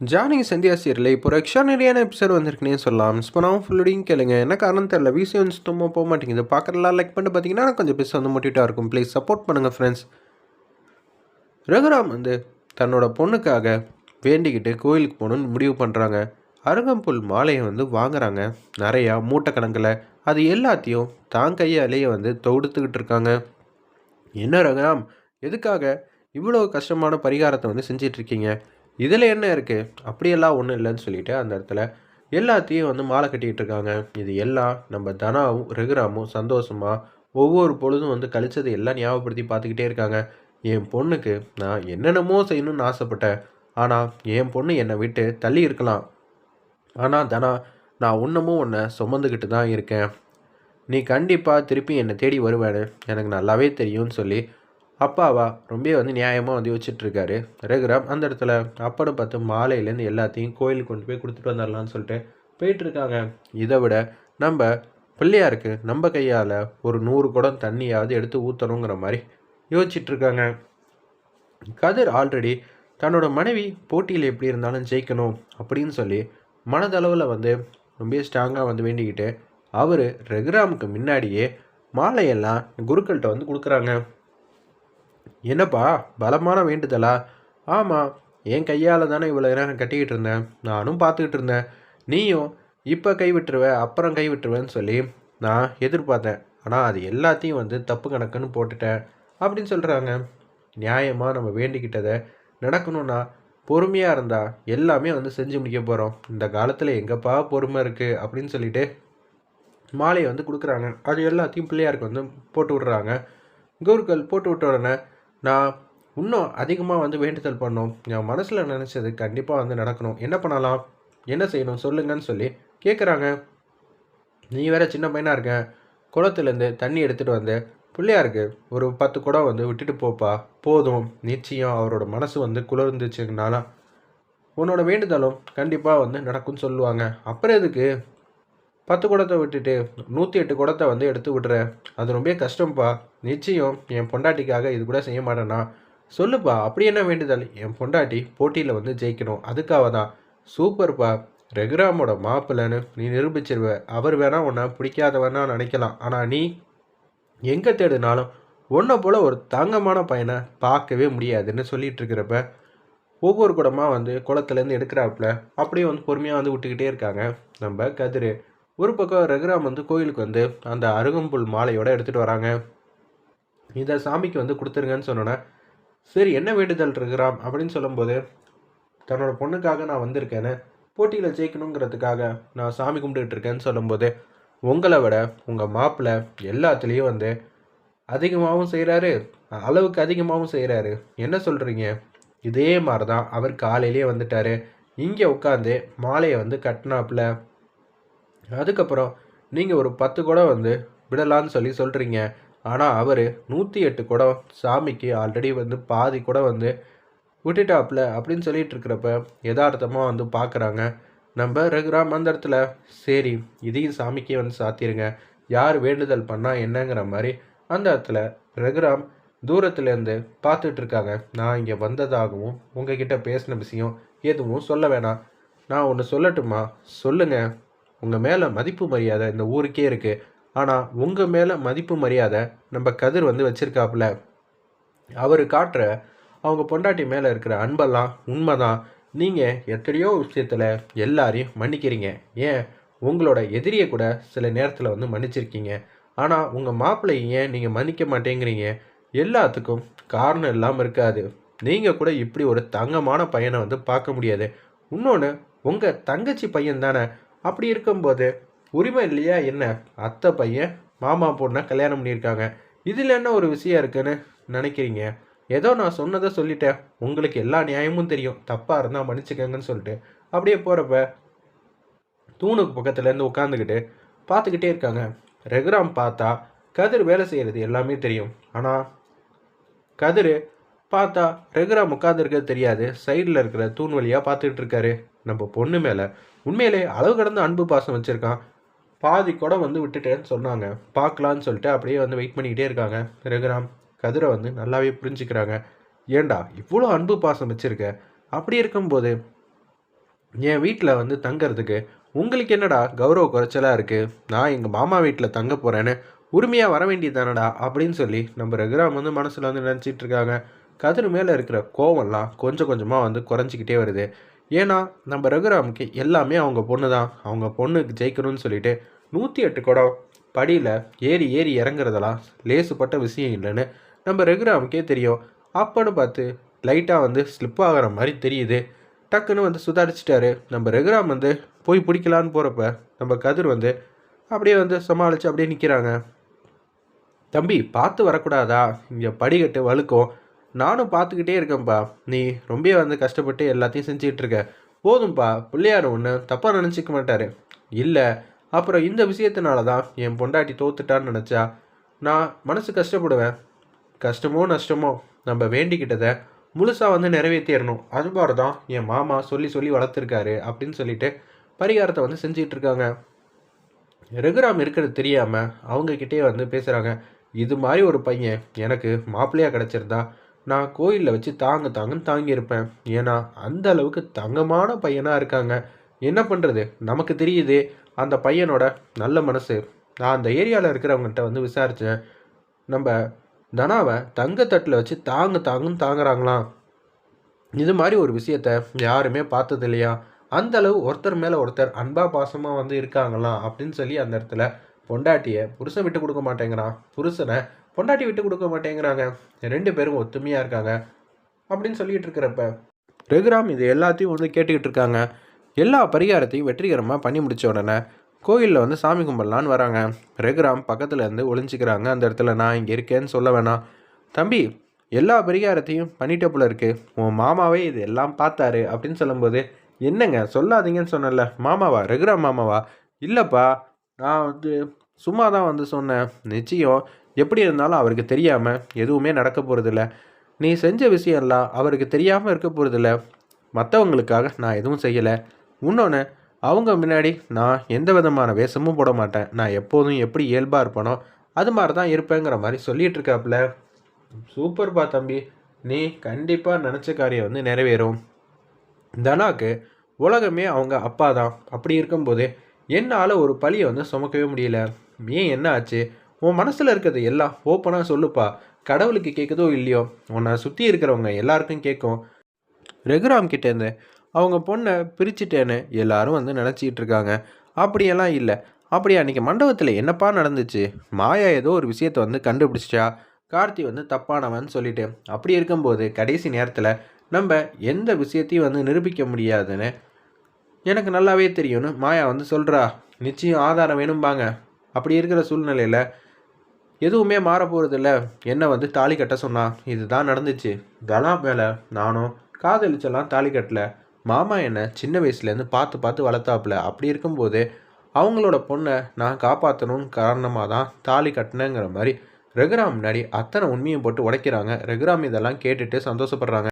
Johnny Sandhya serial இப்போ ஒரு எக்ஸ்ட்ரானரியான episode வந்திருக்குன்னே சொல்லலாம். ஸ்போனாவும் ஃபுல்லோடையும் கேளுங்க. என்ன காரணம் தெரியல. விசி வந்து சுத்தமாக போக மாட்டேங்குது. பார்க்குறலாம் லைக் பண்ணிட்டு பார்த்தீங்கன்னா கொஞ்சம் பெருசாக வந்து மோட்டிவேட்டாக இருக்கும். ப்ளீஸ் சப்போர்ட் பண்ணுங்கள் ஃப்ரெண்ட்ஸ் ரகுராம் வந்து தன்னோட பொண்ணுக்காக வேண்டிக்கிட்டு கோயிலுக்கு போகணுன்னு முடிவு பண்ணுறாங்க அருகம்புல் மாலையை வந்து வாங்குறாங்க. நிறையா மூட்டை அது எல்லாத்தையும் தான் கையாலேயே வந்து தொடுத்துக்கிட்டு இருக்காங்க. என்ன ரகுராம்? எதுக்காக இவ்வளோ கஷ்டமான பரிகாரத்தை வந்து செஞ்சிட்ருக்கீங்க இதில் என்ன இருக்குது அப்படியெல்லாம் ஒன்றும் இல்லைன்னு சொல்லிட்டு அந்த இடத்துல எல்லாத்தையும் வந்து மாலை கட்டிக்கிட்டு இருக்காங்க. இது எல்லாம் நம்ம தனாவும் ரகுராமும் சந்தோஷமாக ஒவ்வொரு பொழுதும் வந்து கழிச்சது எல்லாம் ஞாபகப்படுத்தி பார்த்துக்கிட்டே இருக்காங்க. என் பொண்ணுக்கு நான் என்னென்னமோ செய்யணும்னு ஆசைப்பட்டேன். ஆனால் என் பொண்ணு என்னை விட்டு தள்ளி இருக்கலாம். ஆனால் தனா நான் இன்னமும் உன்னை சுமந்துக்கிட்டு தான் இருக்கேன். நீ கண்டிப்பாக திருப்பி என்னை தேடி வருவேன்னு எனக்கு நல்லாவே தெரியும்னு சொல்லி அப்பாவா? ரொம்ப வந்து நியாயமாக வந்து யோசிச்சுட்ருக்காரு. ரகுராம் அந்த இடத்துல அப்படம் பார்த்து மாலையிலேருந்து எல்லாத்தையும் கோயிலுக்கு கொண்டு போய் கொடுத்துட்டு வந்துடலான்னு சொல்லிட்டு போயிட்டுருக்காங்க இதை விட நம்ம பிள்ளையாருக்கு நம்ம கையால் ஒரு நூறு குடம் தண்ணியாவது எடுத்து ஊற்றணுங்கிற மாதிரி யோசிச்சுட்ருக்காங்க. கதிர் ஆல்ரெடி தன்னோட மனைவி போட்டியில் எப்படி இருந்தாலும் ஜெயிக்கணும் அப்படின்னு சொல்லி மனதளவில் வந்து ரொம்ப ஸ்ட்ராங்காக வந்து வேண்டிக்கிட்டு அவர் ரகுராமுக்கு முன்னாடியே மாலையெல்லாம் குருக்கள்கிட்ட வந்து கொடுக்குறாங்க. என்னப்பா பலமான வேண்டுதலா? ஆமாம் என் கையால் தானே இவ்வளோ நேரம் கட்டிக்கிட்டு இருந்தேன். நானும் பார்த்துக்கிட்டு இருந்தேன். நீயும் இப்போ கை விட்டுருவ அப்புறம் கைவிட்டுருவேன்னு சொல்லி நான் எதிர்பார்த்தேன். ஆனால் அது எல்லாத்தையும் வந்து தப்பு கணக்குன்னு போட்டுட்டேன் அப்படின்னு சொல்கிறாங்க நியாயமாக நம்ம வேண்டிக்கிட்டதை நடக்கணும்னா பொறுமையாக இருந்தால் எல்லாமே வந்து செஞ்சு முடிக்க போகிறோம் இந்த காலத்தில் எங்கப்பா பொறுமை இருக்குது அப்படின்னு சொல்லிட்டு மாலையை வந்து கொடுக்குறாங்க. அது எல்லாத்தையும் பிள்ளையாருக்கு வந்து போட்டு விட்றாங்க. குருக்கள் போட்டு விட்ட உடனே நான் இன்னும் அதிகமாக வந்து வேண்டுதல் பண்ணோம். என் மனசில் நினச்சது கண்டிப்பாக வந்து நடக்கணும். என்ன பண்ணலாம்? என்ன செய்யணும்? சொல்லுங்கன்னு சொல்லி கேட்குறாங்க நீ வேற சின்ன பையனாக இருக்க. குளத்துலேருந்து தண்ணி எடுத்துகிட்டு வந்து பிள்ளையாருக்கு ஒரு பத்து குடம் வந்து விட்டுட்டு போப்பா. போதும். நிச்சயம் அவரோட மனசு வந்து குளிர்ந்துச்சுனால உன்னோட வேண்டுதலும் கண்டிப்பாக வந்து நடக்கும்னு சொல்லுவாங்க. அப்புறம் எதுக்கு? பத்து குடத்தை விட்டுட்டு நூற்றி எட்டு குடத்தை வந்து எடுத்து விட்ற அது ரொம்ப கஷ்டம்ப்பா நிச்சயம் என் பொண்டாட்டிக்காக இது கூட செய்ய மாட்டேனா சொல்லுப்பா அப்படி என்ன வேண்டுதல்? என் பொண்டாட்டி போட்டியில் வந்து ஜெயிக்கணும். அதுக்காக தான். சூப்பர்ப்பா. ரெகுராமோட மாப்பிள்ளைன்னு நீ நிரூபிச்சிருவ. அவர் வேணா உன்னை பிடிக்காதவனா நினைக்கலாம். ஆனால் நீ எங்கே தேடினாலும் ஒன்றை போல் ஒரு தங்கமான பையனை பார்க்கவே முடியாதுன்னு சொல்லிட்டு இருக்கிறப்ப ஒவ்வொரு குடமாக வந்து குளத்துலேருந்து எடுக்கிறாப்புல அப்படியே வந்து பொறுமையாக வந்து விட்டுக்கிட்டே இருக்காங்க. நம்ம கதிர். ஒரு பக்கம் ரகுராம் வந்து கோயிலுக்கு வந்து அந்த அருகம்புல் மாலையோட எடுத்துகிட்டு வராங்க. இதை சாமிக்கு வந்து கொடுத்துருங்கன்னு சொன்னோன்னே சரி என்ன வேண்டுதல் இருக்கிறாம் அப்படின்னு சொல்லும்போது தன்னோட பொண்ணுக்காக நான் வந்திருக்கேன்னு போட்டியில் ஜெயிக்கணுங்கிறதுக்காக நான் சாமி கும்பிட்டுக்கிட்டு இருக்கேன்னு சொல்லும்போது உங்களை விட உங்கள் மாப்பிள்ளை எல்லாத்துலேயும் வந்து அதிகமாகவும் செய்கிறாரு அளவுக்கு அதிகமாகவும் செய்கிறாரு என்ன சொல்கிறீங்க இதே மாதிரி தான் அவர் காலையிலேயே வந்துட்டார். இங்கே உட்காந்து மாலையை வந்து கட்டினாப்புல. அதுக்கப்புறம் நீங்கள் ஒரு பத்து குடம் வந்து விடலான்னு சொல்லி சொல்கிறீங்க ஆனால் அவர் நூற்றி எட்டு குடம் சாமிக்கு ஆல்ரெடி வந்து பாதி குடம் வந்து விட்டுட்டாப்புல அப்படின்னு சொல்லிட்டு இருக்கிறப்ப யதார்த்தமாக வந்து பார்க்குறாங்க நம்ம ரகுராம் அந்த இடத்துல சரி இதையும் சாமிக்கே வந்து சாத்திருங்க. யார் வேண்டுதல் பண்ணால் என்னங்கிற மாதிரி அந்த இடத்துல ரகுராம் தூரத்துலேருந்து பார்த்துட்டு இருக்காங்க. நான் இங்கே வந்ததாகவும் உங்ககிட்ட பேசின விஷயம் எதுவும் சொல்ல வேணாம். நான் ஒன்று சொல்லட்டுமா? சொல்லுங்கள் உங்கள் மேலே மதிப்பு மரியாதை இந்த ஊருக்கே இருக்குது ஆனால் உங்கள் மேலே மதிப்பு மரியாதை நம்ம கதிர் வந்து வச்சுருக்காப்புல. அவர் காட்டுற அவங்க பொண்டாட்டி மேலே இருக்கிற அன்பெல்லாம் உண்மைதான். நீங்கள் எத்தனையோ விஷயத்தில் எல்லாரையும் மன்னிக்கிறீங்க. ஏன்? உங்களோட எதிரியை கூட சில நேரத்தில் வந்து மன்னிச்சிருக்கீங்க. ஆனால் உங்கள் மாப்பிள்ளை ஏன் நீங்கள் மன்னிக்க மாட்டேங்கிறீங்க? எல்லாத்துக்கும் காரணம் இல்லாமல் இருக்காது. நீங்கள் கூட இப்படி ஒரு தங்கமான பையனை வந்து பார்க்க முடியாது. இன்னொன்று உங்கள் தங்கச்சி பையன் தானே அப்படி இருக்கும்போது உரிமை இல்லையா என்ன? அத்தை பையன் மாமா பொண்ணை கல்யாணம் பண்ணியிருக்காங்க. இதில் என்ன ஒரு விஷயம் இருக்குன்னு நினைக்கிறீங்க? ஏதோ நான் சொன்னதை சொல்லிட்டேன். உங்களுக்கு எல்லா நியாயமும் தெரியும். தப்பாக இருந்தால் மன்னிச்சுக்கங்கன்னு சொல்லிட்டு அப்படியே போகிறப்ப தூணுக்கு பக்கத்துலேருந்து உட்காந்துக்கிட்டு பார்த்துக்கிட்டே இருக்காங்க. ரெகுராம் பார்த்தா கதிர் வேலை செய்கிறது எல்லாமே தெரியும். ஆனால் கதிர் பார்த்தா ரெகுராம் உட்காந்துருக்கிறது தெரியாது. சைடில் இருக்கிற தூண் வழியாக பார்த்துக்கிட்டு இருக்காரு. நம்ம பொண்ணு மேலே உண்மையிலே அளவு கடந்த அன்பு பாசம் வச்சுருக்கான். பாதி கூட வந்து விட்டுட்டேன்னு சொன்னாங்க. பார்க்கலான்னு சொல்லிட்டு அப்படியே வந்து வெயிட் பண்ணிக்கிட்டே இருக்காங்க. ரகுராம் கதிரை வந்து நல்லாவே புரிஞ்சுக்கிறாங்க. ஏண்டா இவ்வளோ அன்பு பாசம் வச்சுருக்க? அப்படி இருக்கும்போது என் வீட்டில் வந்து தங்கறதுக்கு உங்களுக்கு என்னடா கௌரவ குறைச்சலாக இருக்குது நான் எங்கள் மாமா வீட்டில் தங்க போகிறேன்னு உரிமையாக வர வேண்டியது தானடா? அப்படின்னு சொல்லி நம்ம ரகுராம் வந்து மனசில் வந்து நினச்சிட்டு இருக்காங்க. கதிர் மேலே இருக்கிற கோவம்லாம் கொஞ்சம் கொஞ்சமாக வந்து குறைஞ்சிக்கிட்டே வருது. ஏன்னா நம்ம ரகுராமுக்கு எல்லாமே அவங்க பொண்ணு தான் அவங்க பொண்ணுக்கு ஜெயிக்கணும்னு சொல்லிட்டு நூற்றி எட்டு குடம் படியில் ஏறி ஏறி இறங்குறதெல்லாம் லேசுப்பட்ட விஷயம் இல்லைன்னு நம்ம ரகுராமுக்கே தெரியும். அப்போன்னு பார்த்து லைட்டாக வந்து ஸ்லிப் ஆகிற மாதிரி தெரியுது. டக்குன்னு வந்து சுதாரிச்சிட்டாரு. நம்ம ரகுராம் வந்து போய் பிடிக்கலான்னு போகிறப்ப நம்ம கதிர் வந்து அப்படியே வந்து சமாளித்து அப்படியே நிற்கிறாங்க தம்பி பார்த்து வரக்கூடாதா? இங்கே படிக்கட்டு வழுக்கும். நானும் பார்த்துக்கிட்டே இருக்கேன்ப்பா. நீ ரொம்ப வந்து கஷ்டப்பட்டு எல்லாத்தையும் செஞ்சுக்கிட்டு இருக்க போதும்ப்பா. பிள்ளையார் ஒன்று தப்பாக நினச்சிக்க மாட்டார். இல்லை அப்புறம் இந்த விஷயத்தினால தான் என் பொண்டாட்டி தோத்துட்டான்னு நினச்சா நான் மனசு கஷ்டப்படுவேன். கஷ்டமோ நஷ்டமோ நம்ம வேண்டிக்கிட்டதை முழுசாக வந்து நிறைவேற்றிடணும் அது மாதிரி தான் என் மாமா சொல்லி சொல்லி வளர்த்துருக்காரு அப்படின்னு சொல்லிட்டு பரிகாரத்தை வந்து செஞ்சிகிட்டு இருக்காங்க ரகுராம் இருக்கிறது தெரியாமல் அவங்கக்கிட்டே வந்து பேசுகிறாங்க இது மாதிரி ஒரு பையன் எனக்கு மாப்பிள்ளையாக கிடச்சிருந்தா நான் கோயிலில் வச்சு தாங்க தாங்கன்னு தாங்கியிருப்பேன். ஏன்னா அந்த அளவுக்கு தங்கமான பையனாக இருக்காங்க. என்ன பண்ணுறது நமக்கு தெரியுது. அந்த பையனோட நல்ல மனசு. நான் அந்த ஏரியாவில் இருக்கிறவங்ககிட்ட வந்து விசாரித்தேன் நம்ம தனாவை தங்கத்தட்டில் வச்சு தாங்க தாங்கன்னு தாங்குறாங்களாம். இது மாதிரி ஒரு விஷயத்த யாருமே பார்த்தது இல்லையா அந்த அளவு ஒருத்தர் மேலே ஒருத்தர் அன்பா பாசமாக வந்து இருக்காங்களாம் அப்படின்னு சொல்லி அந்த இடத்துல பொண்டாட்டியை புருஷன் விட்டு கொடுக்க மாட்டேங்கிறான். புருஷனை பொண்டாட்டி விட்டு கொடுக்க மாட்டேங்கிறாங்க. ரெண்டு பேரும் ஒத்துமையாக இருக்காங்க. அப்படின்னு சொல்லிட்டு இருக்கிறப்ப ரகுராம் இது எல்லாத்தையும் வந்து கேட்டுக்கிட்டு இருக்காங்க. எல்லா பரிகாரத்தையும் வெற்றிகரமாக பண்ணி முடித்த உடனே கோயிலில் வந்து சாமி கும்பிடலான்னு வராங்க. ரகுராம் பக்கத்தில் இருந்து ஒளிஞ்சிக்கிறாங்க. அந்த இடத்துல நான் இங்கே இருக்கேன்னு சொல்ல வேணாம். தம்பி எல்லா பரிகாரத்தையும் பண்ணிட்ட போல இருக்கு. உன் மாமாவே இது எல்லாம் பார்த்தாரு. அப்படின்னு சொல்லும்போது என்னங்க சொல்லாதீங்கன்னு சொன்னல மாமாவா? ரகுராம் மாமாவா? இல்லைப்பா நான் வந்து சும்மா தான் வந்து சொன்னேன். நிச்சயம் எப்படி இருந்தாலும் அவருக்கு தெரியாமல் எதுவுமே நடக்க போகிறதில்ல நீ செஞ்ச விஷயம்லாம் அவருக்கு தெரியாமல் இருக்க போகிறதில்ல மற்றவங்களுக்காக நான் எதுவும் செய்யலை. இன்னொன்று அவங்க முன்னாடி நான் எந்த விதமான வேஷமும் போட மாட்டேன். நான் எப்போதும் எப்படி இயல்பாக இருப்பேனோ அது மாதிரி தான் இருப்பேங்கிற மாதிரி சொல்லிகிட்டு இருக்காப்புல. சூப்பர்ப்பா தம்பி. நீ கண்டிப்பாக நினச்ச காரியம் வந்து நிறைவேறும். தனாக்கு உலகமே அவங்க அப்பா தான். அப்படி இருக்கும்போது என்னால் ஒரு பழியை வந்து சுமக்கவே முடியல. ஏன் என்ன ஆச்சு உன் மனசில் இருக்கிறது எல்லாம் ஓப்பனாக சொல்லுப்பா. கடவுளுக்கு கேட்குதோ இல்லையோ? உன்னை சுற்றி இருக்கிறவங்க எல்லாருக்கும் கேட்கும் ரகுராம் கிட்டேருந்து அவங்க பொண்ணை பிரிச்சுட்டேன்னு எல்லாரும் வந்து நினச்சிக்கிட்டு இருக்காங்க. அப்படியெல்லாம் இல்லை. அப்படி அன்றைக்கி மண்டபத்தில் என்னப்பா நடந்துச்சு? மாயா ஏதோ ஒரு விஷயத்தை வந்து கண்டுபிடிச்சிச்சா கார்த்தி வந்து தப்பானவன் சொல்லிட்டு அப்படி இருக்கும்போது கடைசி நேரத்தில் நம்ம எந்த விஷயத்தையும் வந்து நிரூபிக்க முடியாதுன்னு எனக்கு நல்லாவே தெரியும்னு மாயா வந்து சொல்கிறா நிச்சயம் ஆதாரம் வேணும்பாங்க. அப்படி இருக்கிற சூழ்நிலையில் எதுவுமே மாற போகிறதில்ல என்னை வந்து தாலி கட்ட சொன்னான் இதுதான் நடந்துச்சு. கலா மேலே நானும் காதலிச்செல்லாம் தாலி கட்டல. மாமா என்னை சின்ன வயசுலேருந்து பார்த்து பார்த்து வளர்த்தாப்புல. அப்படி இருக்கும்போது அவங்களோட பொண்ணை நான் காப்பாற்றணும்னு காரணமாக தான் தாலி கட்டினேங்கிற மாதிரி ரகுராம் முன்னாடி அத்தனை உண்மையும் போட்டு உடைக்கிறாங்க. ரகுராம் இதெல்லாம் கேட்டுட்டு சந்தோஷப்படுறாங்க.